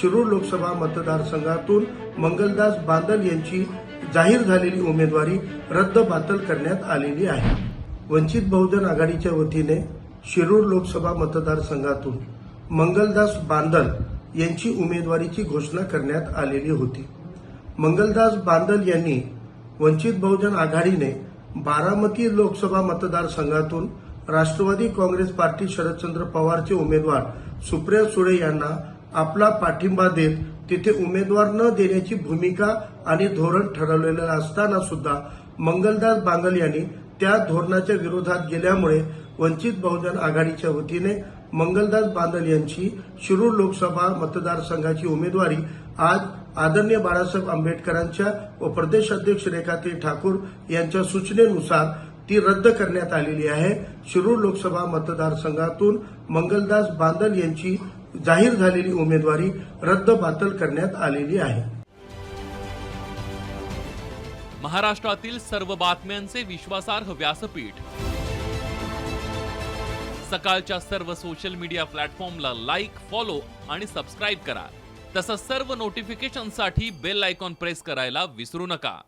शिरूर लोकसभा मतदारसंघातून मंगलदास बांदल यांची जाहीर झालेली उमेदवारी रद्द बातल करण्यात आलेली आहे. वंचित बहुजन आघाडीच्या वतीने शिरूर लोकसभा मतदारसंघातून मंगलदास बांदल यांची उमेदवारीची घोषणा करण्यात आलेली होती. मंगलदास बांदल यांनी वंचित बहुजन आघाडीने बारामती लोकसभा मतदारसंघातून राष्ट्रवादी काँग्रेस पार्टी शरदचंद्र पवारचे उमेदवार सुप्रिया सुळे यांना आपला पाठिंबा देत तिथे उमेदवार न देण्याची भूमिका आणि धोरण ठरवलेलं असताना सुद्धा मंगलदास बांगल यांनी त्या धोरणाच्या विरोधात गेल्यामुळे वंचित बहुजन आघाडीच्या वतीने मंगलदास बांदल यांची शिरूर लोकसभा मतदारसंघाची उमेदवारी आज आदरणीय बाळासाहेब आंबेडकरांच्या व प्रदेश अध्यक्ष रेखाताई ठाकूर यांच्या सूचनेनुसार ती रद्द करण्यात आलेली आहे. शिरूर लोकसभा मतदारसंघातून मंगलदास बांदल यांची जाहीर झालेली उमेदवारी रद्द करण्यात आलेली आहे. महाराष्ट्रातील सर्व बातम्यांचे विश्वासार्ह व्यासपीठ. सकाळच्या सर्व सोशल मीडिया प्लॅटफॉर्मला लाईक फॉलो आणि सबस्क्राईब करा. तसंच सर्व नोटिफिकेशनसाठी बेल आयकॉन प्रेस करायला विसरू नका.